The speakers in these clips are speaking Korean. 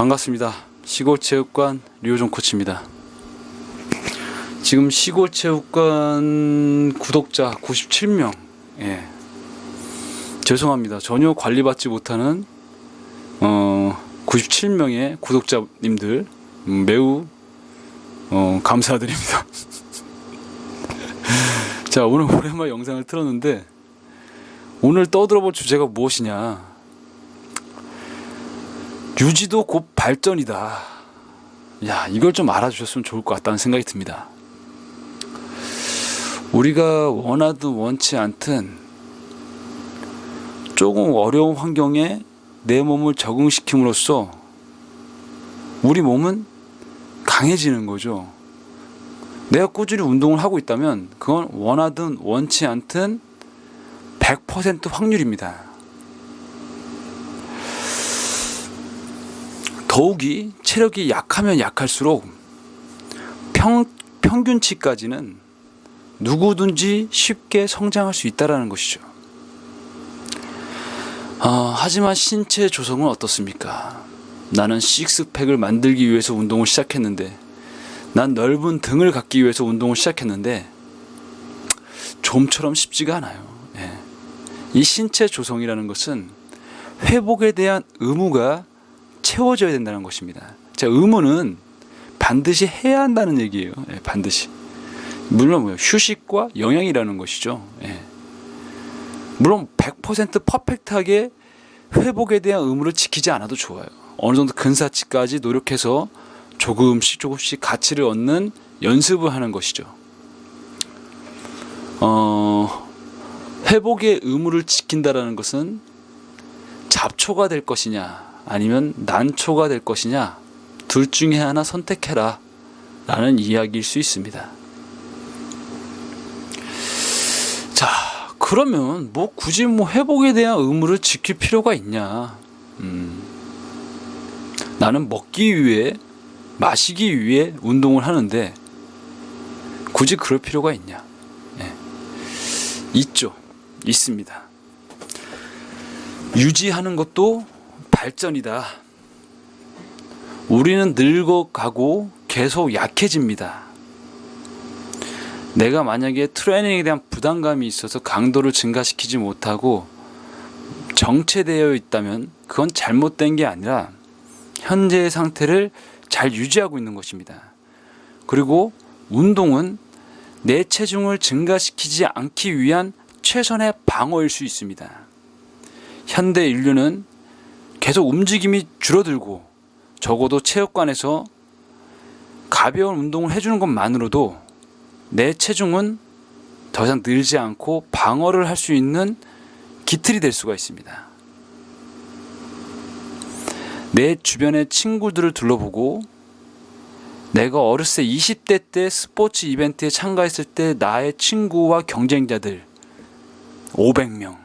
반갑습니다. 시골체육관 류호종 코치입니다. 지금 시골체육관 구독자 97명. 예. 죄송합니다. 전혀 관리받지 못하는 어, 97명의 구독자님들 음, 매우 어, 감사드립니다. 자 오늘 오랜만에 영상을 틀었는데 오늘 떠들어볼 주제가 무엇이냐 유지도 곧 발전이다. 야 이걸 좀 알아주셨으면 좋을 것 같다는 생각이 듭니다. 우리가 원하든 원치 않든 조금 어려운 환경에 내 몸을 적응시킴으로써 우리 몸은 강해지는 거죠. 내가 꾸준히 운동을 하고 있다면 그건 원하든 원치 않든 100% 확률입니다. 더욱이 체력이 약하면 약할수록 평, 평균치까지는 누구든지 쉽게 성장할 수 있다는 것이죠. 어, 하지만 신체 조성은 어떻습니까? 나는 식스팩을 만들기 위해서 운동을 시작했는데 난 넓은 등을 갖기 위해서 운동을 시작했는데 좀처럼 쉽지가 않아요. 예. 이 신체 조성이라는 것은 회복에 대한 의무가 채워져야 된다는 것입니다. 자, 의무는 반드시 해야 한다는 얘기예요. 예, 반드시. 물론 뭐 휴식과 영양이라는 것이죠. 예. 물론 100% 퍼펙트하게 회복에 대한 의무를 지키지 않아도 좋아요. 어느 정도 근사치까지 노력해서 조금씩 조금씩 가치를 얻는 연습을 하는 것이죠. 어, 회복의 의무를 지킨다라는 것은 잡초가 될 것이냐 아니면 난초가 될 것이냐 둘 중에 하나 선택해라 라는 이야기일 수 있습니다. 자, 그러면 뭐 굳이 뭐 회복에 대한 의무를 지킬 필요가 있냐? 음, 나는 먹기 위해 마시기 위해 운동을 하는데 굳이 그럴 필요가 있냐? 예. 있죠. 있습니다. 유지하는 것도 발전이다. 우리는 늙어가고 계속 약해집니다. 내가 만약에 트레이닝에 대한 부담감이 있어서 강도를 증가시키지 못하고 정체되어 있다면 그건 잘못된 게 아니라 현재의 상태를 잘 유지하고 있는 것입니다. 그리고 운동은 내 체중을 증가시키지 않기 위한 최선의 방어일 수 있습니다. 현대 인류는 계속 움직임이 줄어들고 적어도 체육관에서 가벼운 운동을 해주는 것만으로도 내 체중은 더 이상 늘지 않고 방어를 할 수 있는 기틀이 될 수가 있습니다. 내 주변의 친구들을 둘러보고 내가 어렸을 때 20대 때 스포츠 이벤트에 참가했을 때 나의 친구와 경쟁자들 500명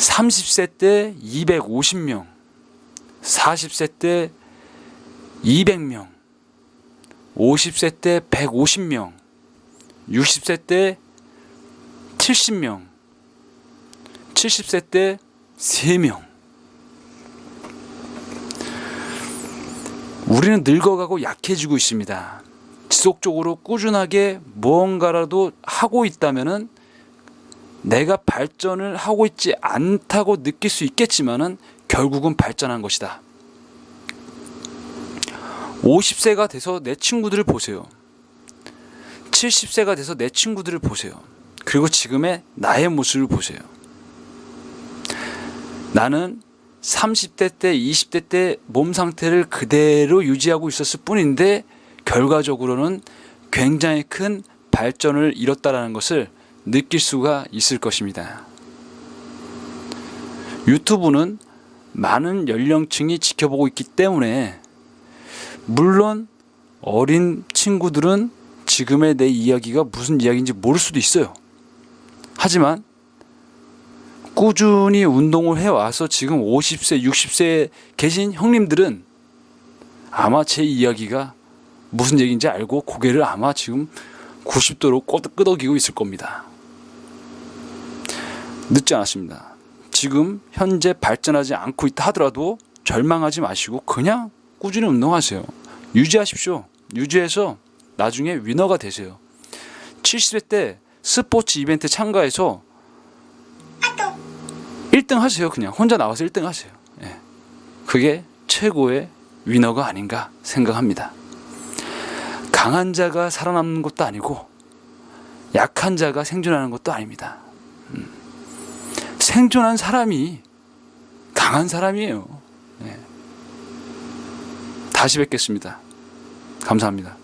30세 때 250명 40세 때 200명 50세 때 150명 60세 때 70명 70세 때 3명 우리는 늙어가고 약해지고 있습니다. 지속적으로 꾸준하게 무언가라도 하고 있다면은 내가 발전을 하고 있지 않다고 느낄 수 있겠지만은 결국은 발전한 것이다. 50세가 돼서 내 친구들을 보세요. 70세가 돼서 내 친구들을 보세요. 그리고 지금의 나의 모습을 보세요. 나는 30대 때, 20대 때 몸 상태를 그대로 유지하고 있었을 뿐인데 결과적으로는 굉장히 큰 발전을 이뤘다라는 것을 느낄 수가 있을 것입니다. 유튜브는 많은 연령층이 지켜보고 있기 때문에 물론 어린 친구들은 지금의 내 이야기가 무슨 이야기인지 모를 수도 있어요. 하지만 꾸준히 운동을 해와서 지금 50세, 60세에 계신 형님들은 아마 제 이야기가 무슨 얘기인지 알고 고개를 아마 지금 90도로 끄덕이고 있을 겁니다. 늦지 않았습니다. 지금 현재 발전하지 않고 있다 하더라도 절망하지 마시고 그냥 꾸준히 운동하세요. 유지하십시오. 유지해서 나중에 위너가 되세요. 70세 때 스포츠 이벤트 참가해서 1등 하세요. 그냥 혼자 나와서 1등 하세요. 예. 그게 최고의 위너가 아닌가 생각합니다. 강한 자가 살아남는 것도 아니고 약한 자가 생존하는 것도 아닙니다. 음. 생존한 사람이 강한 사람이에요. 예. 다시 뵙겠습니다. 감사합니다.